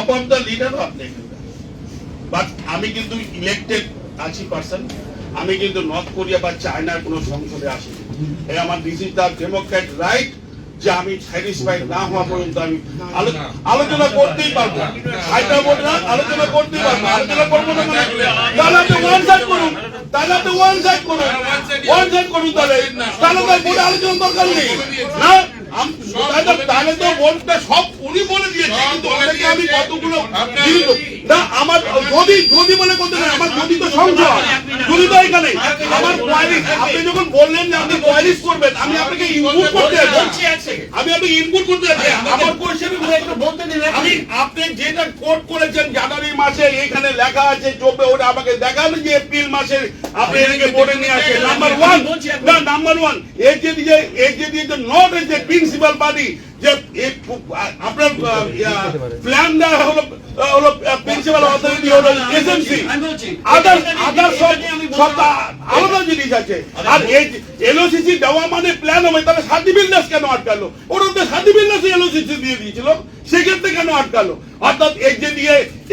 Top of the লিডারও আপনি। But আমি কিন্তু ইলেক্টেড আছি পার্সন আমি কিন্তু নর্থ কোরিয়া বা চায়নার কোনো সংসদে আসিনি। এই আমার this is the democrat right যে আমি স্যাটিসফাইড না হওয়া পর্যন্ত আমি আলোচনা করতেই পারব আইটা বলব না, আলোচনা করতেই পারব আলোচনা করব না মানে তাহলে আপনি ওয়ান সাইড করুন। তাহলে আপনি ওয়ান সাইড করুন। ওয়ান সাইড করুন তাহলে। তাহলে তো আলোচনা দরকার নেই। না? তাহলে তো- তাহলে তো বোর্ডটা সব উনি বলে দিয়েছে কিন্তু ওনাকে আমি কতগুলো। না আমার যদি যদি বলে করতে আমার যদি তো সংশয় যদি তো এখানে আমার কোয়ারিস আপনি যখন বললেন যে আপনি কোয়ারিস করবেন আমি আপনাকে ইনপুট করতে যাচ্ছি। আমি আপনাকে ইনপুট করতে যাচ্ছি। আমার কোয়েশ্চেন একটু বলতে দিন আমি আপনি যেটা কোট করেছেন জানুয়ারি মাসে এখানে লেখা আছে চোপে ওটা আমাকে দেখান যে এপ্রিল মাসে আপনি এটাকে বোর্ডে নিয়ে আসেন। নাম্বার ওয়ান না নাম্বার ওয়ানের যে দিয়ে এর যে দিয়ে নট এজ এ প্রিন্সিপাল বাড়ি যে আপনার প্ল্যান দেওয়া হলো হলো প্রিন্সিপাল অথরিটি হলো এসএমসি আদার আদার সব সব আলাদা জিনিস আছে। আর এলওসিসি দেওয়া মানে প্ল্যান হবে তাহলে শান্তি বিল্ডার্স কেন আটকালো? ওরা তো শান্তি বিল্ডার্স এলওসিসি দিয়ে দিয়েছিল। সেক্ষেত্রে কেন আটকালো? অর্থাৎ এর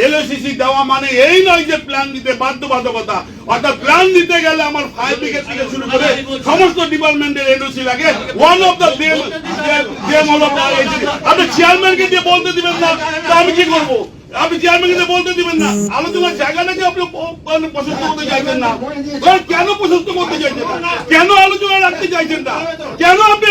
এলওসিসি দেওয়া মানে এই নয় যে প্ল্যান দিতে বাধ্যবাধকতা। অর্থাৎ প্ল্যান দিতে গেলে আমার ব্রিগেড থেকে শুরু করে সমস্ত ডিপার্টমেন্টের এলওসি লাগে। One of the them them হলো আপনি চেয়ারম্যানকে দিয়ে বলতে দিবেন না আমি কি করব? আপনি চেয়ারম্যানকে বলতে দিবেন না। আলোচনার জায়গাটাকে আপনি মানে প্রশস্ত করতে চাইছেন না? কেন প্রশস্ত করতে চাইছেন না? কেন আলোচনা রাখতে চাইছেন না? কেন আপনি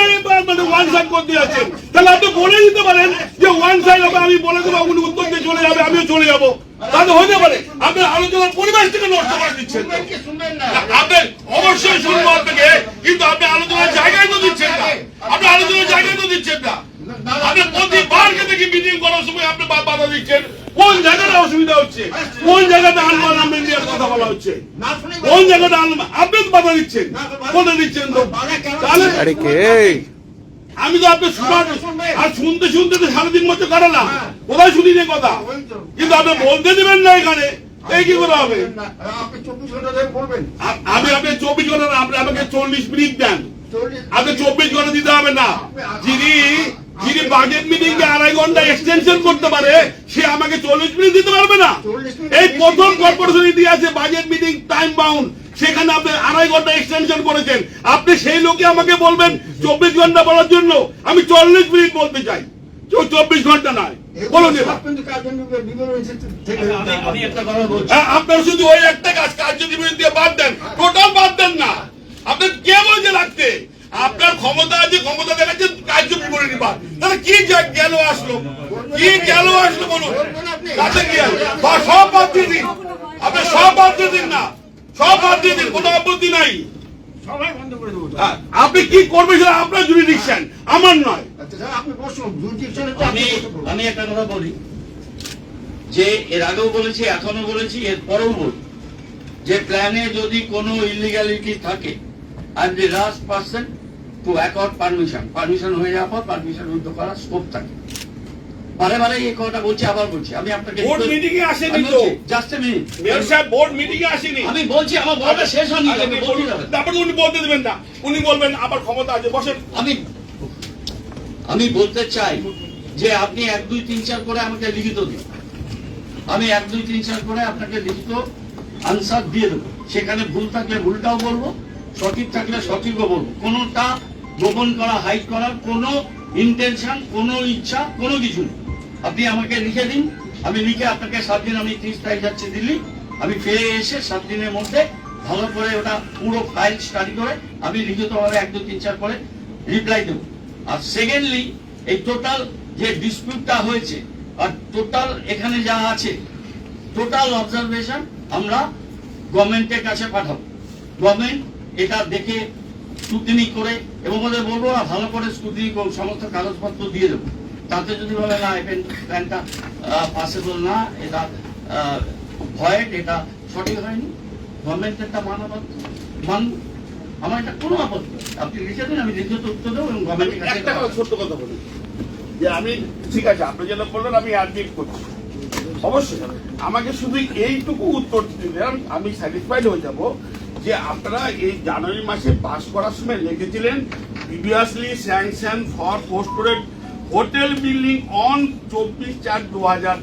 মানে ওয়ান সাইড করতে যাচ্ছেন? তাহলে আপনি বলে দিতে পারেন যে ওয়ান সাইড হবে, আমি বলে দেবো উনি উত্তর দিয়ে চলে যাবে, আমিও চলে যাব। তাহলে হতে পারে, আপনি আলোচনার পরিবেশটাকে নষ্ট করে দিচ্ছেন। আপনি অবশ্যই শুনব আপনাকে কিন্তু আপনি আলোচনার জায়গায় তো দিচ্ছেন না। আপনি আলোচনার জায়গায় তো দিচ্ছেন না। আপনি প্রতিবার দেখি মিটিং করার সময় আপনি বাধা দিচ্ছেন। কোন জায়গাটা অসুবিধা হচ্ছে? কোন জায়গাটা আমরা ইন্ডিয়ার কথা বলা হচ্ছে? কোন জায়গাটা আনবার আপনি বাধা দিচ্ছেন। কোথায় দিচ্ছেন তো? তাহলে আমি তো আপনি শোনার আর শুনতে শুনতে তো সারাদিন মতো কাটালাম। কোথায় শুনি নে কথা? কিন্তু আপনি বলতে দেবেন না এখানে। এই কি করে হবে? আমি আপনি চব্বিশ ঘণ্টা না, আপনি আমাকে চল্লিশ মিনিট দেন। আপনি চব্বিশ ঘণ্টা দিতে হবে না। যিনি যিনি বাজেট মিটিং কে আড়াই ঘণ্টা এক্সটেনশন করতে পারে সে আমাকে চল্লিশ মিনিট দিতে পারবে না। এই প্রথম কর্পোরেশন ইতিহাসে বাজেট মিটিং টাইম বাউন্ড সেখানে আপনি আড়াই ঘণ্টা এক্সটেনশন করেছেন। আপনি সেই লোকে আমাকে বলবেন চব্বিশ ঘণ্টা বলার জন্য। আমি চল্লিশ মিনিট বলতে চাই। চব্বিশ ঘণ্টা নয়। বলছি। হ্যাঁ, আপনার শুধু ওই একটা কাজ কার্য দিয়ে বাদ দেন টোটাল বাদ দেন না। আপনার কে বলছে রাখতে আপনার ক্ষমতা আছে ক্ষমতা দেখাচ্ছেন কার্য বিবরণী বাদ তাহলে কি কি গেল আসলো বলুন? তাতে কি বা সব বাদ দিয়ে দিন। আপনি সব বাদ দিয়ে দিন না। সব বাদ দিয়ে দিন কোনো আপত্তি নাই। সবাই বন্ধ করে দেবো। তো। আপনি কি করবেন সেটা আপনার জুরিডিকশন আমার নয়। আচ্ছা আমি আমি একটা কথা বলি। যে এর আগেও বলেছি এখনও বলেছি এর পরেও বলি। যে প্ল্যানে যদি কোনো ইলিগালিটি থাকে I the last person to accord permission permission হয়ে যাওয়ার পর পারমিশন রুদ্ধ করার স্কোপ থাকে। বারে বারে এই কথাটা বলছি আবার বলছি। আমি আপনাকে বোর্ড মিটিং এ আসেনি তো। জাস্ট এ মিনিট মেয়র সাহেব বোর্ড মিটিং এ আসেনি। আমি বলছি আমার বলাটা শেষ হয়নি আচ্ছা, আপনি বলতে তারপরে উনি বলতে দেবেন না। উনি বলবেন আমার ক্ষমতা আছে বসেন। আমি আমি বলতে চাই যে আপনি এক দুই তিন চার করে আমাকে লিখিত দিন। আমি এক দুই তিন চার করে আপনাকে লিখিত আনসার দিয়ে দেবো। সেখানে ভুল থাকলে ভুলটাও বলব সঠিক থাকলে সঠিকও বলব। কোনোটা গোপন করা হাইড করার কোনো ইন্টেনশন কোনো ইচ্ছা কোনো কিছু নেই। আপনি আমাকে লিখে দিন। আমি লিখে আপনাকে সাত দিন, আমি ত্রিশ তারিখ যাচ্ছি দিল্লি। আমি ফিরে এসে সাত দিনের মধ্যে ভালো করে ওটা পুরো ফাইল স্টাডি করে আমি লিখিতভাবে এক, দু, তিন, চার করে রিপ্লাই দেবো। আর সেকেন্ডলি এই টোটাল যে ডিসপিউটটা হয়েছে, আর টোটাল এখানে যা আছে টোটাল অবজারভেশন আমরা গভর্নমেন্টের কাছে পাঠাবো। গভর্নমেন্ট এটা দেখে স্ক্রুটিনি করে এবং ওদের বলব ভালো করে স্ক্রুটিনি করুন সমস্ত কাগজপত্র দিয়ে দেবো। তাতে যদি বলে না এই প্ল্যানটা পাসেবল না এটা ভয়েড এটা সঠিক হয়নি গভর্নমেন্টেরটা মানবাদ মান আমার এটা কোনো আপত্তি আপনি লিখে দিন আমি লিখিত উত্তর দেবো এবং গভর্নমেন্টের কাছে একটা কথা ছোট্ট কথা বলি যে আমি ঠিক আছে আপনি যেটা বললেন আমি অ্যাডমিট করছি। অবশ্যই আমাকে শুধু এইটুকু উত্তর দিতে দেন আমি স্যাটিসফাইড হয়ে যাব যে আপনারা এই জানুয়ারি মাসে পাস করার সময় লিখেছিলেন previously sanction for posted hotel building on চব্বিশ চার দু হাজার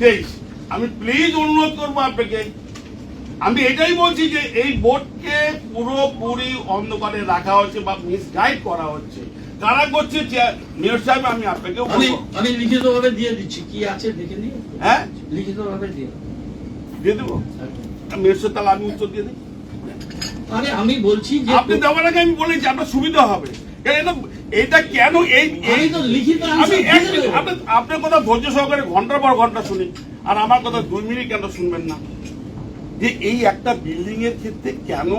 তেইশ। আমি প্লিজ অনুরোধ করব আপনাকে। আমি এটাই বলছি যে এই বোর্ডকে পুরোপুরি অন্ধকারে রাখা হচ্ছে বা মিসগাইড করা হচ্ছে। কারা করছে মেয়র সাহেব আমি আপনাকে আমি লিখিতভাবে দিয়ে দিচ্ছি। কি আছে দেখে নিয়ে হ্যাঁ? লিখিতভাবে দিয়ে। দিয়ে দেবো? মেয়র সাহেব তাহলে আমি উত্তর দিয়ে দিই। আরে আমি বলছি যে আপনি দেওয়ার আগে আমি বলেছি আপনার সুবিধা হবে। এটা এটা কেন এই আমি এই তো লিখিত আমি এক দিয়ে আপনার কথা ধৈর্য সহকারে ঘণ্টার পর ঘণ্টা শুনি আর আমার কথা দুই মিনিট কেন শুনবেন না? যে এই একটা বিল্ডিং এর ক্ষেত্রে কেন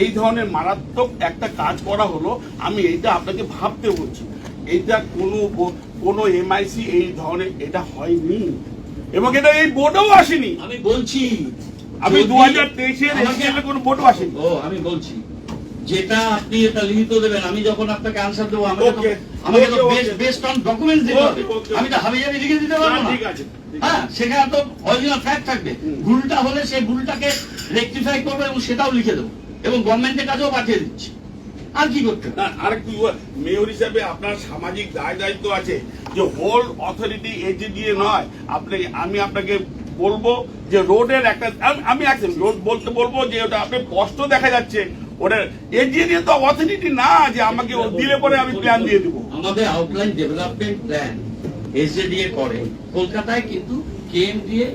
এই ধরনের মারাত্মক একটা কাজ করা হলো আমি এইটা আপনাকে ভাবতে বলছি। এইটা কোনো কোনো এমআইসি এই ধরনের এটা হয়নি। এবং এটা এই বোর্ডেও আসেনি। আমি বলছি আমি দু হাজার তেইশের কোনো বোর্ডও আসেনি। ও আমি বলছি যেটা আপনি এটা লিখিত দেবেন আমি যখন আপনাকে আনসার দেবো আমাকে তো আমাকে তো okay. বেস্ট অন ডকুমেন্টস দিতে হবে. আমি তো হাবি জাবি লিখে দিতে পারব না। হ্যাঁ সেখানে তো অরিজিনাল ফ্যাক্ট থাকবে ভুলটা হলে সেই ভুলটাকে রেকটিফাই করব এবং সেটাও লিখে দেবো এবং গভর্নমেন্টের কাছেও পাঠিয়ে দিচ্ছি আর কি করতে? না আরেকটু মেয়র হিসাবে আপনার সামাজিক দায় দায়িত্ব আছে যে হোল অথরিটি এজি দিয়ে নয় আপনি আমি আপনাকে বলব যে রোডের একটা আমি- একদম রোড বলতে বলব যে ওটা আপনার কষ্ট দেখা যাচ্ছে ওটা এজি দিয়ে তো অথরিটি না যে আমাকে দিলে পরে আমি প্ল্যান দিয়ে দেবো। আমাদের আউটলাইন ডেভেলপমেন্ট প্ল্যান এসজেডিএ করে কলকাতায় কিন্তু কেএমডিএ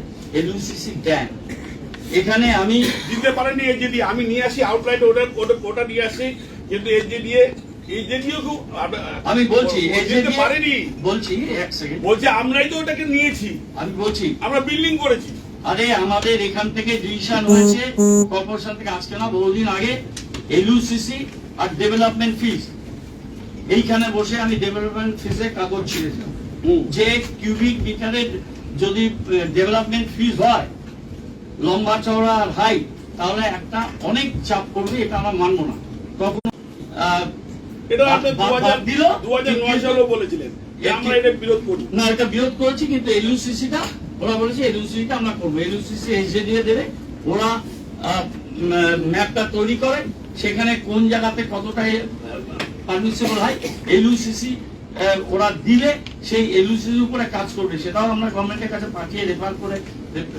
ড্যাম এখানে আমি দিতে পারেনি আমি নিয়ে আসি আউটলাইন ওটা ওটা নিয়ে আসি কিন্তু আমি বলছি পারেনি। বলছি এক সেকেন্ড বলছে আমরাই তো ওটাকে নিয়েছি। আমি বলছি আমরা বিল্ডিং করেছি। আরে আমাদের এখান থেকে ডিসিশন হয়েছে কর্পোরেশন থেকে আজকে না বহুদিন আগে এলইউসিসি আর ডেভেলপমেন্ট ফিস এইখানে বসে আমি ডেভেলপমেন্ট ফিসে কাগজ ছিঁড়েছিলাম যে কিউবিক মিটারের যদি ডেভেলপমেন্ট ফিস হয় লম্বা চওড়া আর হাই তাহলে একটা অনেক চাপ পড়বে এটা আমরা মানবো না। তখন না এটা বিরোধ করেছি কিন্তু এলইউসিসিটা ওরা বলেছে এলইউসিসিটা আমরা করব। এলইউসিসি এসে দিয়ে দেবে ওরা ম্যাপটা তৈরি করে সেখানে কোন জায়গাতে কতটা পারমিসিবল হয় এলইউসিসি ওরা দিলে সেই এলইউসিসির উপরে কাজ করবে। সেটাও আমরা গভর্নমেন্টের কাছে পাঠিয়ে রেফার করে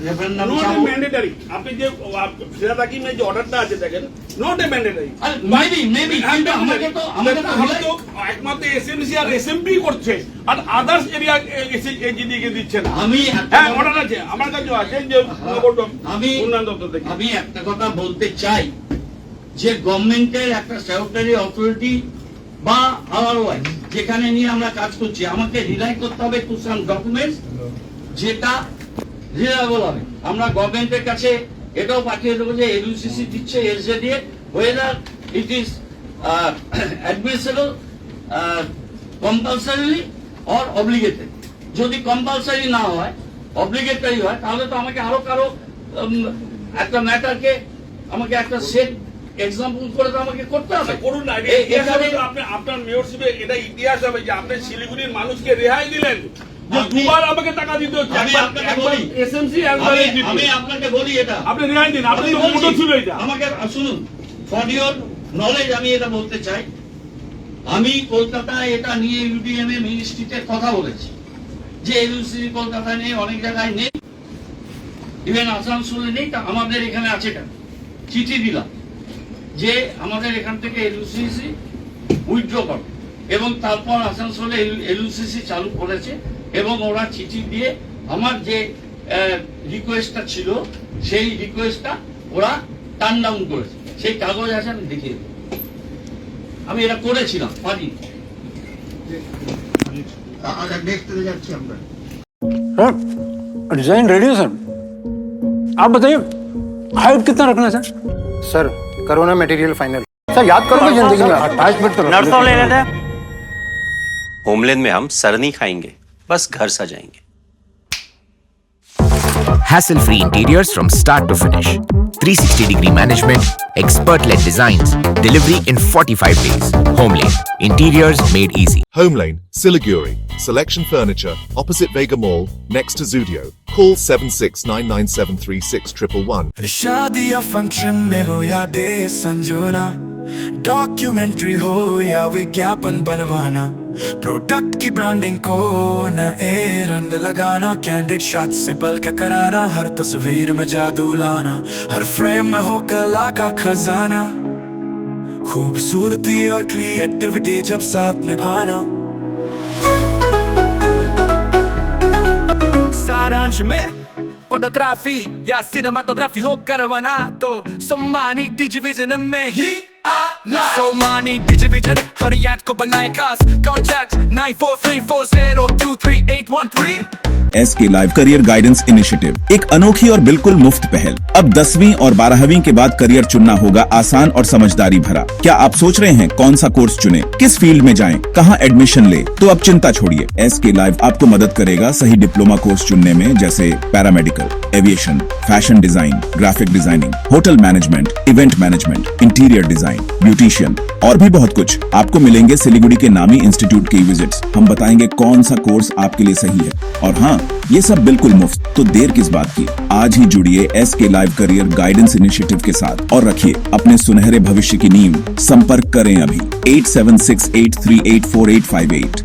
রেফারেন্ডাম চাবো। ম্যান্ডেটরি আপনি যে ফেরাদ হাকিমের যে অর্ডারটা আছে দেখেন নট এ ম্যান্ডেটরি আরে, maybe, maybe, কিন্তু আমাকে তো- আমাকে তো আমি তো একমাত্র এসএমসি আর এসএমপি করছে আর আদার্স এরিয়া এজিডিকে দিচ্ছে না। আমি একটা হ্যাঁ কথা- অর্ডার আছে আমার কাছে আছে যে আমি উন্নয়ন দপ্তর থেকে। আমি একটা কথা বলতে চাই যে গভর্নমেন্টের একটা স্যানিটারি অথরিটি বা আদারওয়াইজ যেখানে নিয়ে আমরা কাজ করছি, আমাকে রিলাই করতে হবে টু সাম ডকুমেন্টস যেটা রিলায়েবল হবে। আমরা গভর্নমেন্টের কাছে এটাও পাঠিয়ে দেবো যে এলইউসিসি দিচ্ছে এসজে দিয়ে whether it is admissible compulsorily or obligated যদি কম্পালসারি না হয় অব্লিগেটরি হয়, তাহলে তো আমাকে আরও কারও একটা ম্যাটারকে আমাকে একটা সেট এক্সাম্পল করে তো আমাকে করতে হবে। আচ্ছা, করুন না আপনি আপনার মেয়রশিপে এটা ইতিহাস হবে যে আপনি শিলিগুড়ির মানুষকে রেহাই দিলেন। যে দুবার আমাকে টাকা দিতে হচ্ছে। আমি একবার- আপনাকে বলি। এসএমসি আমি- আপনাকে বলি এটা। আপনি রেহাই দিন আপনি তো মুটো ছিল এটা। আমাকে শুনুন ফর ইউর নলেজ আমি এটা বলতে চাই। আমি কলকাতায় এটা নিয়ে ইউডিএম এ মিনিস্ট্রিতে কথা বলেছি। যে এলইউসি কলকাতায় নেই অনেক জায়গায় নেই। ইভেন আসানসোলে নেই তা আমাদের এখানে আছে চিঠি দিলাম। যে আমাদের এখান থেকে এলইউসিসি উইথড্র করো এবং তারপর আসানসোলে এলইউসিসি চালু করেছে এবং ওরা চিঠি দিয়ে আমার যে রিকোয়েস্টটা ছিল সেই রিকোয়েস্টটা ওরা টার্ন ডাউন করেছে সেই কাগজ আছে আমি দেখিয়ে দেবো আমি এটা করেছিলাম পারি নেক্সট যাচ্ছি আমরা सर डिजाइन रेडी है सर आप बताइए हाइट कितना रखना है सर सर करो ना मटेरियल फाइनल सर याद करोगे ज़िंदगी में मिनट तो नर्सों ले लेते। हैं होमलैंड में हम सर नहीं खाएँगे बस घर सजाएँगे। Hassle free interiors from start to finish. 360 degree management, expert led designs, delivery in 45 days. Homelane, interiors made easy. Home Lane, Siliguri. Selection Furniture, opposite Vega Mall, next to Zudio. Call 7699736111. शादी या function में हो या day संजोना documentary हो या विज्ञापन बनवाना product की ब्रांडिंग को नए रंग लगाना कैंडिड शॉट से पल के कराना, हर तस्वीर में जादू लाना, हर फ्रेम में हो कला का खजाना। खूबसूरती और क्रिएटिविटी जब साथ निभाना। सारांश में फोटोग्राफी या सिनेमाटोग्राफी हो करवाना तो सम्मानी डिजिविजन में ही alive So many. DJ Vision, hurry and go buy my cars Contact 94340238113 S K live career guidance initiative एक अनोखी और बिल्कुल मुफ़्त पहल। अब दसवीं और बारहवीं के बाद करियर चुनना होगा आसान और समझदारी भरा। क्या आप सोच रहे हैं कौन सा कोर्स चुने? किस फ़ील्ड में जाएँ, कहाँ एडमिशन ले? तो अब चिंता छोड़िए। एस के लाइव आपको मदद करेगा सही डिप्लोमा कोर्स चुनने में जैसे paramedical aviation fashion design graphic designing hotel management event management interior design beautician और भी बहुत कुछ। आपको मिलेंगे सिलीगुड़ी के नामी इंस्टीट्यूट की विज़िट हम बताएँगे कौन सा कोर्स आपके लिए सही है। और हाँ ये सब बिल्कुल मुफ़्त। तो देर किस बात की? आज ही जुड़िए S K live career guidance initiative के साथ। और रखिए अपने सुनहरे भविष्य की नींव। संपर्क करें अभी। Eight seven six eight three eight four eight five eight.